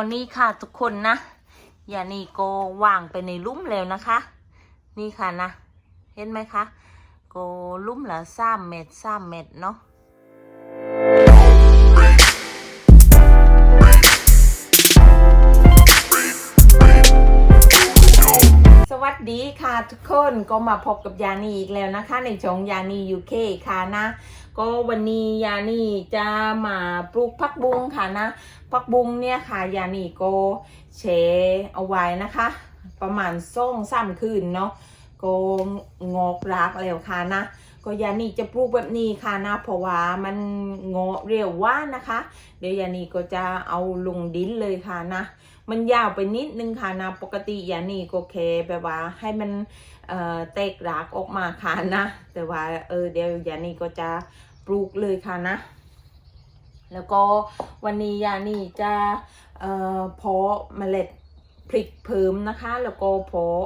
ก็นี่ค่ะทุกคนนะ อย่านี่ก็วางไปในลุ่มแล้วนะคะ นี่ค่ะนะ เห็นไหมคะก็ลุ่มละสามเม็ดสามเม็ดเนาะสวัสดีค่ะทุกคนก็มาพบกับยานีอีกแล้วนะคะ ในช่องยานียูเคค่ะนะ ก็วันนี้ยานีจะมาปลูกพักบุ้งค่ะนะพักบุ้งเนี่ยค่ะยานีก็แชเอาไว้นะคะ ประมาณส่งสามคืนเนาะก็งอกรากแล้วค่ะนะก็ยานีจะปลูกแบบนี้ค่ะนะเพราะว่ามันงอกเร็วว่านะคะ เดี๋ยวยานีก็จะเอาลงดินเลยค่ะนะมันยาวไปนิดนึงค่ะนะปกติยานี่ก็แค่แบบว่าให้มันเอ่อแตกรากออกมาค่ะนะแต่ว่าเออเดี๋ยวยานี่ก็จะ ปลูกเลยค่ะนะ แล้วก็วันนี้ยานี่จะเอ่อเพาะเมล็ดพริกเพิ่มนะคะ แล้วก็เพาะ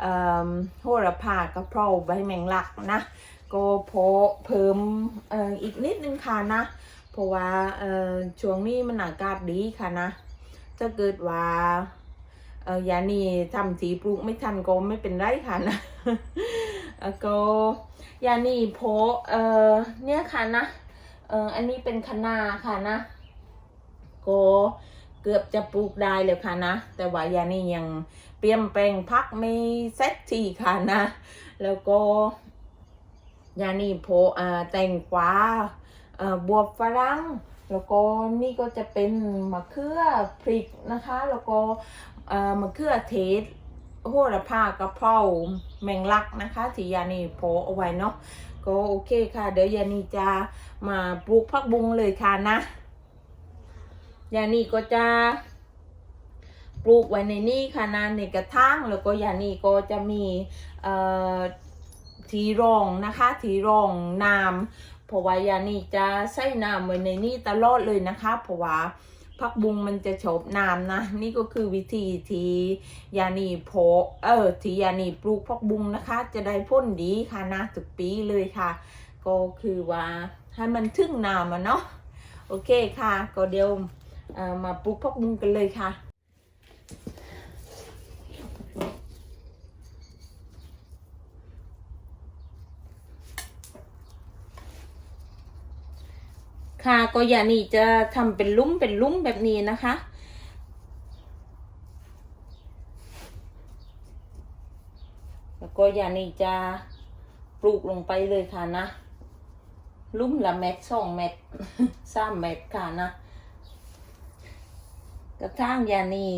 เอ่อโหระพากระเพราใบแมงลักนะ ก็เพาะเพิ่มเอ่ออีกนิดนึงค่ะนะ เพราะว่าเอ่อช่วงนี้มันอากาศดีค่ะนะถ้าเกิดว่าเออยานี่ทำสีปลูกไม่ทันก็ไม่เป็นไรค่ะนะ แล้วก็ยานีโพเออเนี่ยค่ะนะเอออันนี้เป็นคะนาค่ะนะก็เกือบจะปลูกได้เลยค่ะนะ แต่ว่ายานี่ยังเปลี่ยนแปลงพักไม่เซ็ตทีค่ะนะ แล้วก็ยานี่โพะอ่าแตงกวาเอ่อบวบฝรั่งแล้วก็นี่ก็จะเป็นมะเขือพริกนะคะ แล้วก็เอ่อมะเขือเทศ โหระพากระเพราแมงลักนะคะที่ยานีโพเอาไว้เนาะก็โอเคค่ะ เดี๋ยวยานีจะมาปลูกผักบุ้งเลยค่ะนะยานีก็จะปลูกไว้ในนี่ค่ะนะในกระถางแล้วก็ยานีก็จะมีเอ่อทีรองนะคะทีรองน้ำเพราะว่ายานี่จะใส่น้ำไว้ในนี่ตลอดเลยนะคะเพราะว่า ผักบุงมันจะโฉบน้ำนะ นี่ก็คือวิธีที่ยานีโพเออที่ยานีปลูกผักบุงนะคะ จะได้พ้นดีค่ะนะทุกปีเลยค่ะ ก็คือว่าให้มันถึงน้ำอะเนาะโอเคค่ะ ก็เดี๋ยวมาปลูกผักบุงกันเลยค่ะ ค่ะก็อย่านี่จะทำเป็นลุ่มเป็นลุ่มแบบนี้นะคะ แล้วก็อย่านี่จะปลูกลงไปเลยค่ะนะ ลุ่มละเม็ดสองเม็ดสามเม็ดค่ะนะกระทั่งยานี่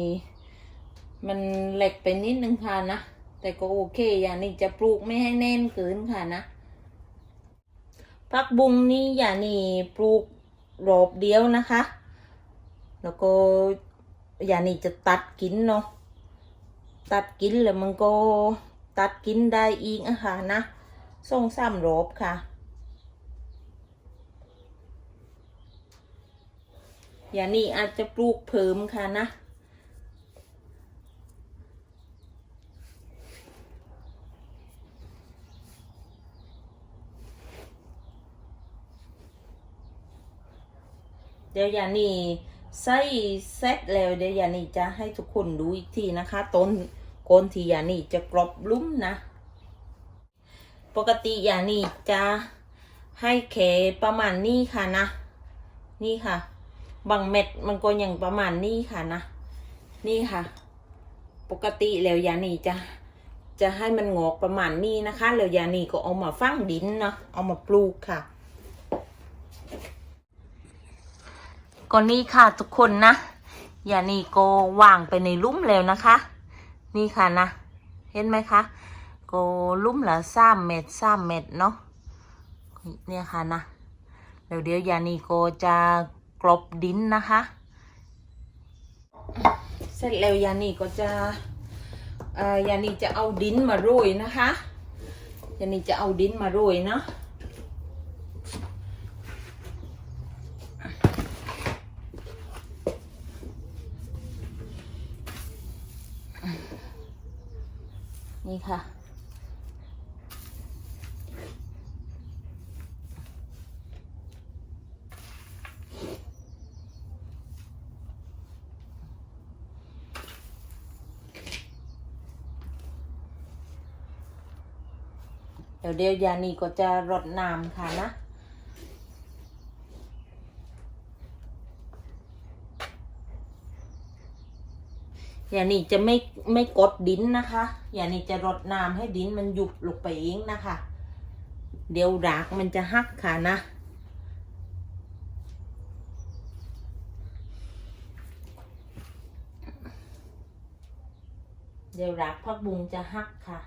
มันเหล็กไปนิดนึงค่ะนะ แต่ก็โอเคยานี่จะปลูกไม่ให้แน่นเกินค่ะนะผักบุงนี่อย่านี่ปลูก รอบเดียวนะคะ แล้วก็อย่านี่จะตัดกินเนาะตัดกินแล้วมันก็ตัดกินได้อีกอะค่ะนะส่งซ้ำรอบค่ะอย่านี่อาจจะปลูกเพิ่มค่ะนะ เดี๋ยวยานี่ใส่เซตแล้วเดี๋ยวยานี่จะให้ทุกคนดูอีกทีนะคะต้นโคนที่ยานี่จะกรอบลุ่มนะ ปกติยานี่จะให้แค่ประมาณนี้ค่ะนะ นี่ค่ะ บางเม็ดมันก็ยังประมาณนี้ค่ะนะ นี่ค่ะ ปกติแล้วยานี่จะจะให้มันงอกประมาณนี้นะคะ แล้วยานี่ก็เอามาฝังดินเนาะเอามาปลูกค่ะ ก็นี่ค่ะทุกคนนะ อย่านี่ก็วางไปในลุ่มแล้วนะคะ นี่ค่ะนะ เห็นไหมคะก็ลุ่มละสามเม็ดสามเม็ดเนาะ เนี่ยค่ะนะเดี๋ยวเดี๋ยวยานี่ก็จะกลบดินนะคะ เสร็จแล้วยานี่ก็จะยานี่จะเอาดินมาโรยนะคะยานี่จะเอาดินมาโรยเนาะ นี่ค่ะ เดี๋ยวเดียวยานีก็จะรดน้ำค่ะนะ อย่านีจะไม่ไม่กดดินนะคะ อย่านีจะรดน้ำให้ดินมันยุบลงไปเองนะคะ เดี๋ยวรากมันจะหักค่ะนะ เดี๋ยวรากพักบุงจะหักค่ะ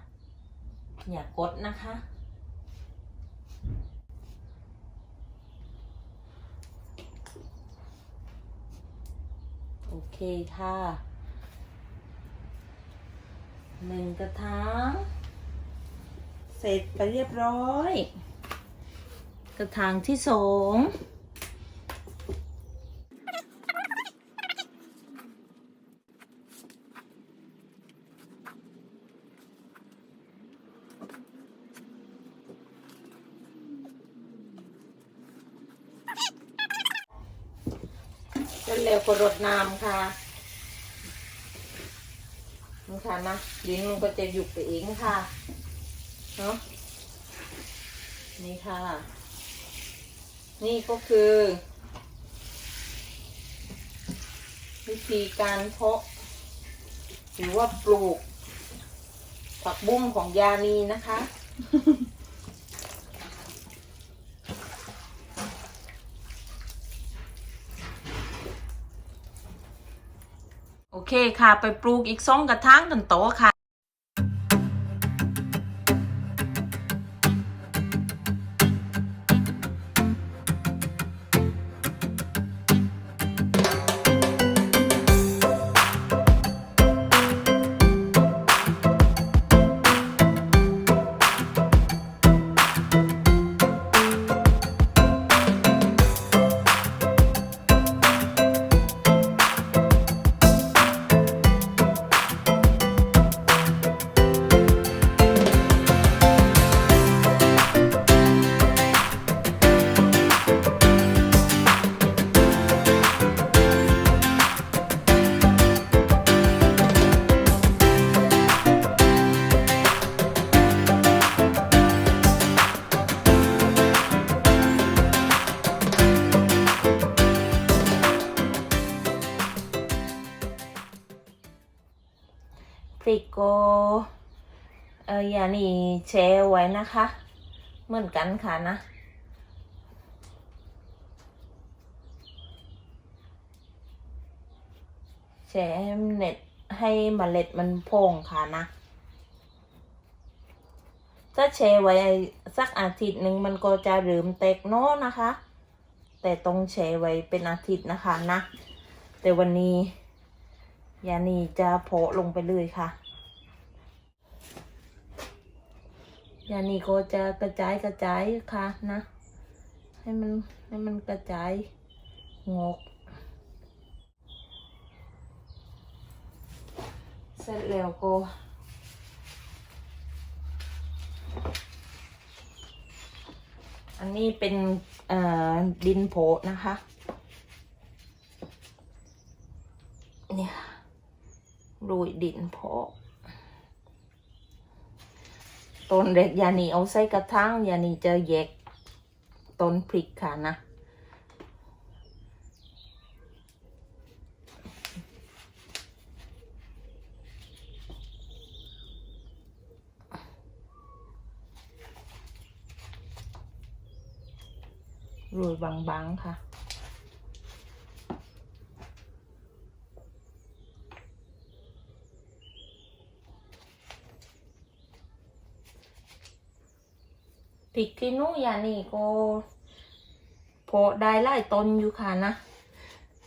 อย่ากดนะคะโอเคค่ะ หนึ่งกระถางเสร็จไปเรียบร้อย กระถางที่สองเร็จแล้วก็รดน้ำค่ะ นะค่ะนะลิ้นมันก็จะหยุบไปเองค่ะเนาะนี่ค่ะ นี่ก็คือ วิธีการเพาะ หรือว่าปลูกผักบุ้งของยานีนะคะ เคค่ะ ไปปลูกอีกสองกระถางกันโตค่ะ อย่านี่แช่ไว้นะคะ เหมือนกันค่ะนะแช่ให้เน็ตให้เมล็ดมันพองค่ะนะ ถ้าแช่ไว้สักอาทิตย์หนึ่งมันก็จะเริ่มแตกโน้นะคะ แต่ต้องแช่ไว้เป็นอาทิตย์นะคะนะ แต่วันนี้ยานีจะโผล่ลงไปเลยค่ะ ยานีก็จะกระจายกระจายค่ะนะ ให้มันให้มันกระจายงอกเสร็จแล้วก็อันนี้เป็นดินโผนะคะ เนี่ยโรยดินเพาะ ต้นเด็กยานีเอาใส่กระถางยานีจะแยกต้นพริกค่ะนะโรยบางๆค่ะ พริกขี้หนูยานี่ก็พอได้ไล่ต้นอยู่ค่ะนะ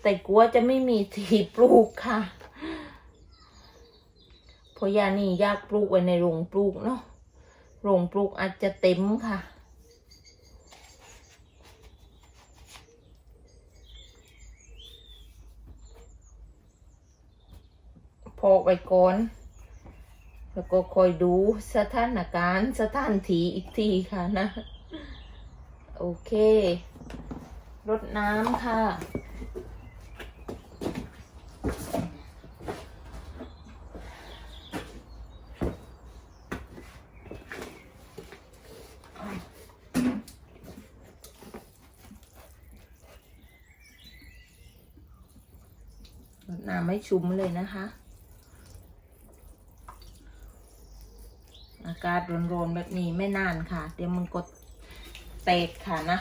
แต่กลัวจะไม่มีที่ปลูกค่ะ เพราะยานี่ยากปลูกไว้ในโรงปลูกเนาะโรงปลูกอาจจะเต็มค่ะ พอไว้ก่อน แล้วก็คอยดูสถานการณ์สถานที่อีกทีค่ะนะ โอเครดน้ำค่ะน้ำไม่ชุ่มเลยนะคะ อากาศร้อนๆแบบนี้ไม่นานค่ะ เดี๋ยวมันก็แตกค่ะนะ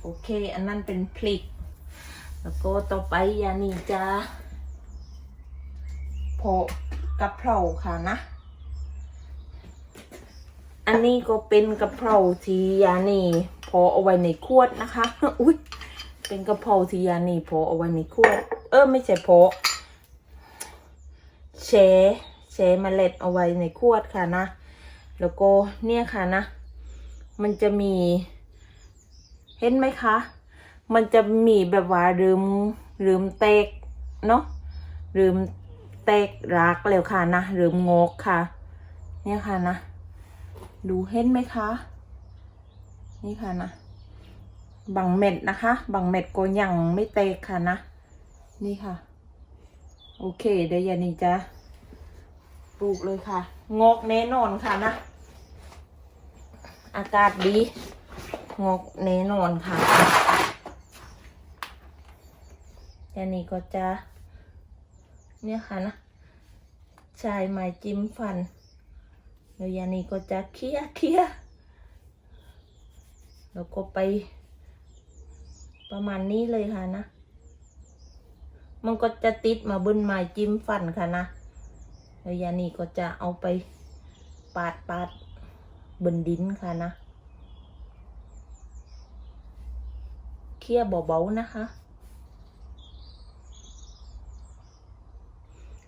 โอเค อันนั้นเป็นพริก แล้วก็ต่อไปยานีจะโพะกะเพราค่ะนะ อันนี้ก็เป็นกระเพราที่ยานีโพเอาไว้ในขวดนะคะ อุ้ยเป็นกระเพราที่ยานีโพเอาไว้ในขวด เออไม่ใช่โพ แช่แช่เมล็ดเอาไว้ในขวดค่ะนะ แล้วก็เนี่ยค่ะนะ มันจะมี เห็นไหมคะ มันจะมีแบบว่าลืมลืมเตกเนาะลืมเตกรักแล้วค่ะนะลืมงกค่ะ เนี่ยค่ะนะ ดูเห็นไหมคะ นี่ค่ะนะบางเม็ดนะคะ บางเม็ดก็ยังไม่เตกค่ะนะ นี่ค่ะ โอเคเดี๋ยวยานี่จะปลูกเลยค่ะ งอกแน่นอนค่ะนะ อากาศดี งอกแน่นอนค่ะยานี่ก็จะ เนี่ยค่ะนะชายไม้จิ้มฟันเดี๋ยวยานี่ก็จะเคี้ยเคี้ยแล้วก็ไป ประมาณนี้เลยค่ะนะ มันก็จะติดมาบนไม้จิ้มฟันค่ะนะเดี๋ยวยานี่ก็จะเอาไปปาดปาดบนดินค่ะนะเคี่ยเบาๆนะคะ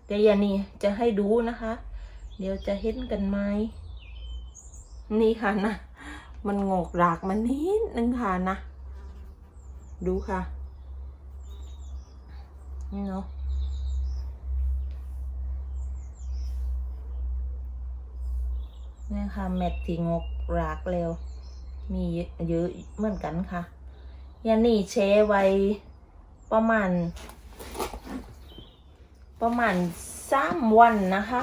เดี๋ยวยานี่จะให้ดูนะคะ เดี๋ยวจะเห็นกันไหมนี่ค่ะนะ มันงอกรากมันนิดนึงค่ะนะ ดูค่ะ นี่เนาะเนี่ยค่ะเม็ดที่งกรากเร็ว มีเยอะเหมือนกันค่ะยานี่เชไว้ประมาณ ประมาณสามวันนะคะ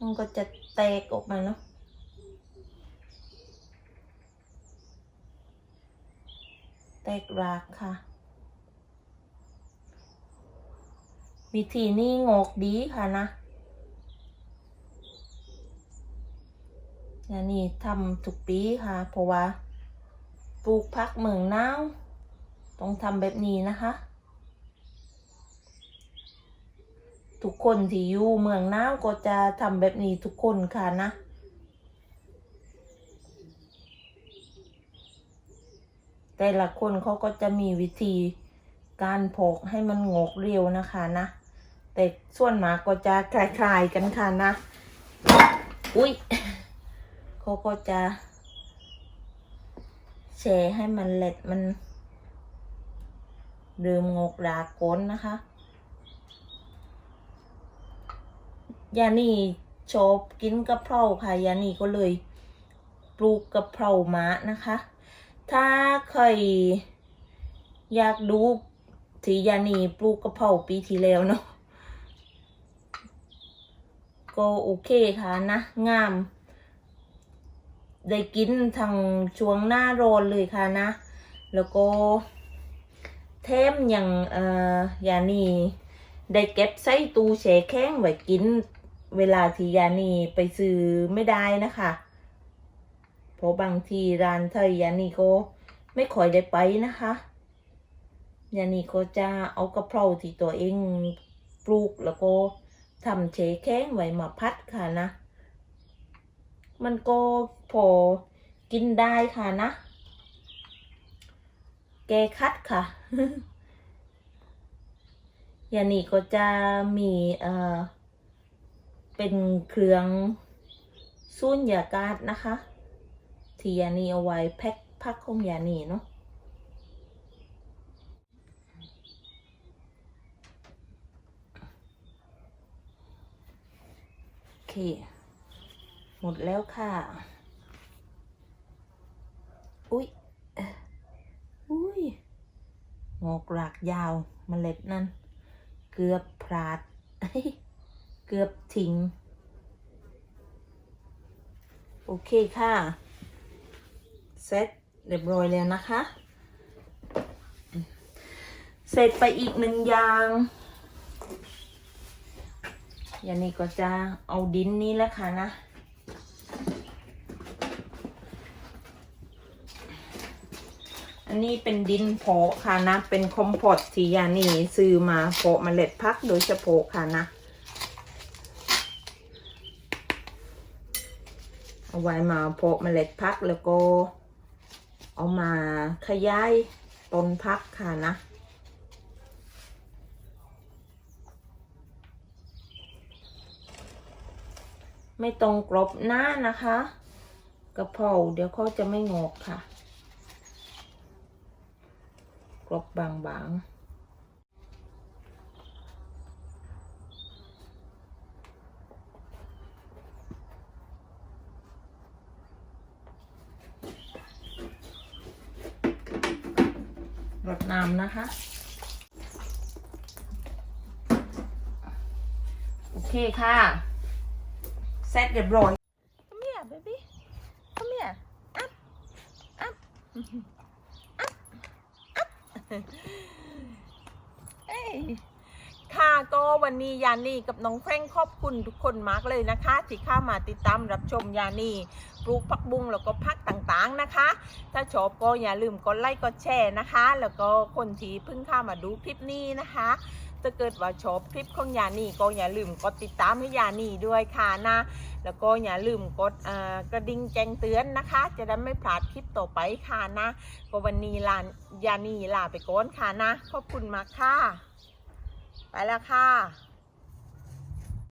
มันก็จะแตกออกมาเนาะแตกรากค่ะ วิธีนี้งอกดีค่ะนะอย่างนี้ทำทุกปีค่ะ เพราะว่าปลูกพักเมืองหนาวต้องทำแบบนี้นะคะ ทุกคนที่อยู่เมืองหนาวก็จะทำแบบนี้ทุกคนค่ะนะแต่ละคนเขาก็จะมีวิธี การโผกให้มันงอกเร็วนะคะนะแต่ส่วนมากก็จะคล้ายๆกันค่ะนะ อุ้ยเขาก็จะแช่ให้มันเล็ดมันเดิมงกราก้นนะคะยานี่ชอบกินกะเพราค่ะยานี่ก็เลยปลูกกะเพรามานะคะ ถ้าใครอยากดู ที่ยานีปลูกกระเพราปีที่แล้วเนาะก็โอเคค่ะนะงาม ได้กินทางช่วงหน้าร้อนเลยค่ะนะ แล้วก็เทมอย่างเอ่อยานีได้เก็บใส่ตู้แช่แข็งไว้กินเวลาที่ยานีไปซื้อไม่ได้นะคะเพราะบางทีร้านไทยยานีก็ไม่ค่อยได้ไปนะคะ ยานีก็จะเอากระเพราที่ตัวเองปลูกแล้วก็ทำเชแข้งไว้มาพัดค่ะนะ มันก็พอกินได้ค่ะนะ แกคัดค่ะยานีก็จะมีเอ่อเป็นเครื่องสูญญากาศนะคะ ที่ยานีเอาไว้แพ็คพักของยานีเนาะ โอเค หมดแล้วค่ะ อุ้ยอุ้ยงอกรากยาวเมล็ดนั่น เกือบพลาด เกือบทิ้ง โอเคค่ะเซ็ตเรียบร้อยแล้วนะคะ เสร็จไปอีกหนึ่งอย่าง ยานี้ก็จะเอาดินนี้แล้วค่ะนะอันนี้เป็นดินเพาะค่ะนะ เป็นคอมโพสต์ที่ยานี่ซื้อมาเพาะเมล็ดพักโดยเฉพาะค่ะนะ เอาไว้มาเพาะเมล็ดพักแล้วก็ เอามาขยายต้นพักค่ะนะ ไม่ตรงกรบหน้านะคะกระเพราเดี๋ยวเขาจะไม่งอกค่ะ กรบบางๆรดน้ำนะคะ โอเคค่ะ เสร็เรียบร้อย Come here baby Come here up up up up เอ้ยค่ะก็วันนี้ยานี่กับน้องแฟรงขอบคุณทุกคนมากเลยนะคะ ที่เข้ามาติดตามรับชมยานี่ปลูกผักบุ้งแล้วก็ผักต่างๆนะคะ ถ้าชอบก็อย่าลืมกดไลค์กดแชร์นะคะ แล้วก็คนที่เพิ่งเข้ามาดูคลิปนี้นะคะ ถ้าเกิดว่าชอบคลิปของยานี่ก็อย่าลืมกดติดตามให้ยานี่ด้วยค่ะนะ แล้วก็อย่าลืมกดกระดิ่งแจ้งเตือนนะคะ จะได้ไม่พลาดคลิปต่อไปค่ะนะก็วันนี้ลายานี่ลาไปก่อนค่ะนะ ขอบคุณมากค่ะ ไปแล้วค่ะ